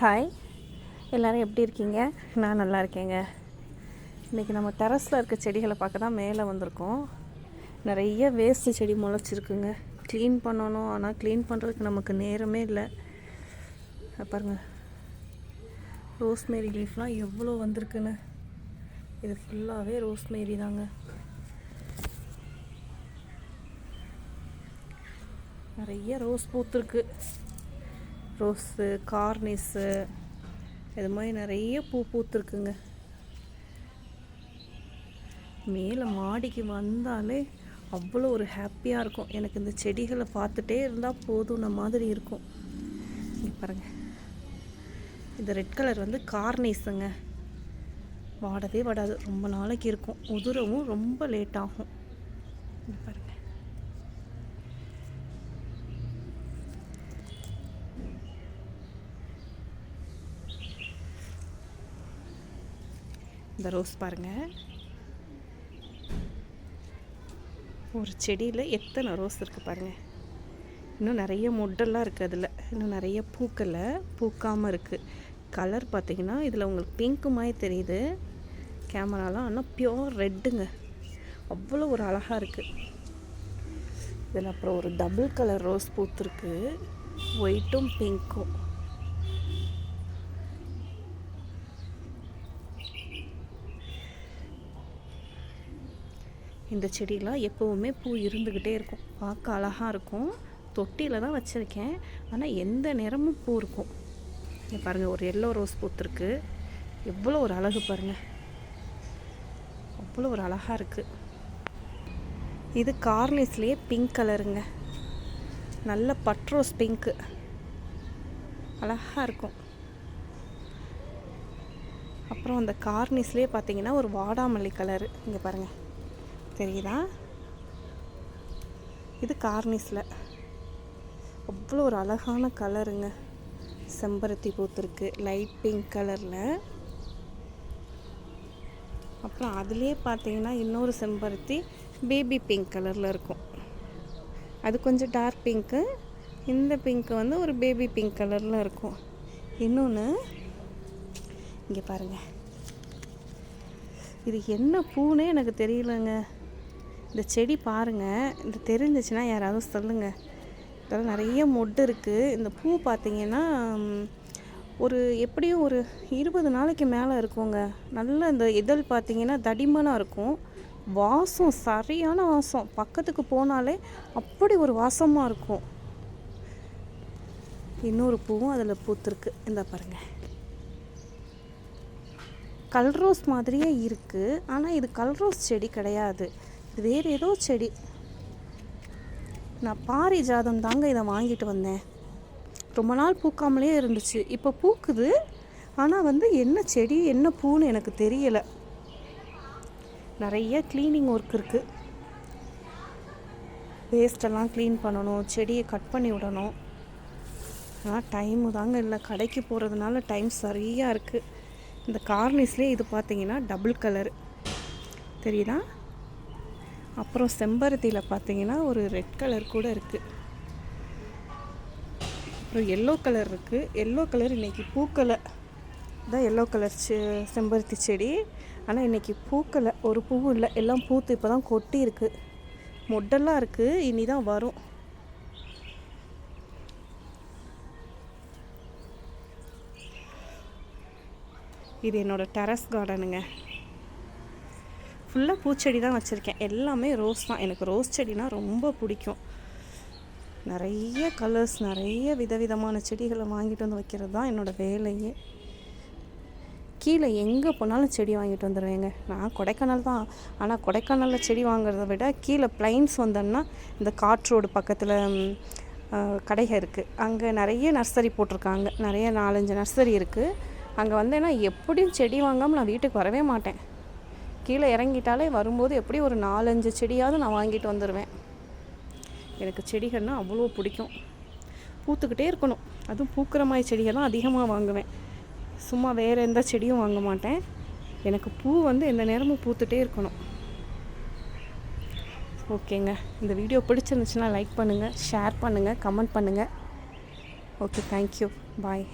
Hi எல்லோரும் எப்படி இருக்கீங்க? நான் நல்லா இருக்கேங்க. இன்றைக்கி நம்ம டெரஸில் இருக்க செடிகளை பார்க்க தான் மேலே வந்திருக்கோம். நிறைய வேஸ்ட்டு செடி முளைச்சிருக்குங்க. க்ளீன் பண்ணணும். ஆனால் க்ளீன் பண்ணுறதுக்கு நமக்கு நேரமே இல்லை. பாருங்கள் ரோஸ்மேரி லீஃப்லாம் எவ்வளோ வந்திருக்குன்னு. இது ஃபுல்லாகவே ரோஸ்மேரி தாங்க. நிறைய ரோஸ் பூத்துருக்கு. ரோஸு கார்னிஸு இது மாதிரி நிறைய பூ பூத்துருக்குங்க. மேலே மாடிக்கு வந்தாலே அவ்வளோ ஒரு ஹாப்பியாக இருக்கும். எனக்கு இந்த செடிகளை பார்த்துட்டே இருந்தால் போதும்ன மாதிரி இருக்கும். இங்கே பாருங்கள் இந்த ரெட் கலர் வந்து கார்னிஸுங்க. வாடவே வாடாது. ரொம்ப நாளைக்கு இருக்கும். உதிரவும் ரொம்ப லேட் ஆகும் பாருங்கள் ரோஸ் பாருங்கள் ஒரு செடியில் எத்தனை ரோஸ் இருக்குது பாருங்கள் இன்னும் நிறைய மொட்டெல்லாம் இருக்குது அதில். இன்னும் நிறைய பூக்களை பூக்காமல் இருக்குது கலர் பார்த்திங்கன்னா இதில் உங்களுக்கு பிங்க்கு மாதிரி தெரியுது. கேமராலாம் ஆனால் பியோர் ரெட்டுங்க அவ்வளோ ஒரு அழகாக இருக்குது இதில் அப்புறம் ஒரு டபுள் கலர் ரோஸ் பூத்துருக்கு. ஒயிட்டும் பிங்க்கும் இந்த செடியெலாம் எப்போவுமே பூ இருந்துக்கிட்டே இருக்கும். பார்க்க அழகாக இருக்கும். தொட்டியில் தான் வச்சுருக்கேன். ஆனால் எந்த நேரமும் பூ இருக்கும். இங்கே பாருங்கள் ஒரு எல்லோ ரோஸ் பூத்துருக்கு எவ்வளோ ஒரு அழகு பாருங்கள் அவ்வளோ ஒரு அழகாக இருக்குது இது கார்னிஸ்லேயே பிங்க் கலருங்க நல்ல பட்ரோஸ் பிங்க்கு அழகாக இருக்கும். அப்புறம் அந்த கார்னிஸ்லேயே பார்த்தீங்கன்னா ஒரு வாடாமல்லி கலரு இங்கே பாருங்கள் தெரியுதா? இது கார்னிஸில். அவ்வளோ ஒரு அழகான கலருங்க. செம்பருத்தி பூத்துருக்கு. லைட் பிங்க் கலரில். அப்புறம் அதுலேயே பார்த்தீங்கன்னா இன்னொரு செம்பருத்தி பேபி பிங்க் கலரில் இருக்கும். அது கொஞ்சம் டார்க் பிங்க்கு. இந்த பிங்க்கு வந்து ஒரு பேபி பிங்க் கலரில் இருக்கும். இன்னொன்று இங்கே பாருங்கள் இது என்ன பூனே எனக்கு தெரியலங்க. இந்த செடி பாருங்கள் இந்த தெரிஞ்சிச்சுன்னா யாராவது சொல்லுங்கள் இதெல்லாம் நிறைய மொட்டு இருக்குது இந்த பூ பார்த்தீங்கன்னா ஒரு எப்படியும் ஒரு இருபது நாளைக்கு மேலே இருக்குங்க. நல்ல இந்த இதழ் பார்த்தீங்கன்னா தடிமனாக இருக்கும். வாசம் சரியான வாசம். பக்கத்துக்கு போனாலே அப்படி ஒரு வாசமாக இருக்கும். இன்னொரு பூவும் அதில் பூத்துருக்கு. இந்த பாருங்கள் கல்ரோஸ் மாதிரியே இருக்குது ஆனால் இது கல்ரோஸ் செடி கிடையாது. இது வேறு ஏதோ செடி. நான் பாரிஜாதம் தாங்க இதை வாங்கிட்டு வந்தேன். ரொம்ப நாள் பூக்காமலே இருந்துச்சு. இப்போ பூக்குது. ஆனால் வந்து என்ன செடி என்ன பூன்னு எனக்கு தெரியலை. நிறைய க்ளீனிங் ஒர்க் இருக்குது வேஸ்டெல்லாம் க்ளீன் பண்ணணும். செடியை கட் பண்ணி விடணும். ஆனால் டைமு தாங்க இல்லை. கடைக்கு போகிறதுனால டைம் சரியாக இருக்குது இந்த கார்னிஸ்லேயே இது பார்த்தீங்கன்னா டபுள் கலர் தெரியுதா? அப்புறம் செம்பருத்தியில் பார்த்தீங்கன்னா ஒரு ரெட் கலர் கூட இருக்குது அப்புறம் எல்லோ கலர் இருக்குது எல்லோ கலர் இன்றைக்கி பூக்கலை. தான் எல்லோ கலர் செ செம்பருத்தி செடி. ஆனால் இன்றைக்கி பூக்கலை. ஒரு பூவும் இல்லை. எல்லாம் பூத்து இப்போ தான் கொட்டி இருக்குது மொட்டெல்லாம் இருக்குது இனி தான் வரும். இது என்னோடய டெரஸ் கார்டனுங்க ஃபுல்லாக பூச்செடி தான் வச்சுருக்கேன். எல்லாமே ரோஸ் தான். எனக்கு ரோஸ் செடினால் ரொம்ப பிடிக்கும். நிறைய கலர்ஸ் நிறைய விதவிதமான செடிகளை வாங்கிட்டு வந்து வைக்கிறது தான் என்னோடய வேலையே. கீழே எங்கே போனாலும் செடி வாங்கிட்டு வந்துடுவேங்க நான் கொடைக்கானல் தான். ஆனால் கொடைக்கானலில் செடி வாங்குறத விட கீழே பிளைன்ஸ் வந்தோன்னா இந்த காற்றோடு பக்கத்தில் கடைகள் இருக்குது அங்கே நிறைய நர்சரி போட்டிருக்காங்க. நிறைய நாலஞ்சு நர்சரி இருக்குது அங்கே வந்தேன்னா எப்படியும் செடி வாங்காமல் நான் வீட்டுக்கு வரவே மாட்டேன். கீழே இறங்கிட்டாலே வரும்போது எப்படி ஒரு நாலஞ்சு செடியாவது நான் வாங்கிட்டு வந்துடுவேன் எனக்கு செடிகள்னால் அவ்வளோ பிடிக்கும். பூத்துக்கிட்டே இருக்கணும். அதுவும் பூக்கிற மாதிரி செடிகள்லாம் அதிகமாக வாங்குவேன். சும்மா வேறு எந்த செடியும் வாங்க மாட்டேன். எனக்கு பூ வந்து எந்த நேரமும் பூத்துட்டே இருக்கணும். ஓகேங்க. இந்த வீடியோ பிடிச்சிருந்துச்சுன்னா லைக் பண்ணுங்கள் ஷேர் பண்ணுங்கள் கமெண்ட் பண்ணுங்கள் ஓகே தேங்க்யூ பாய்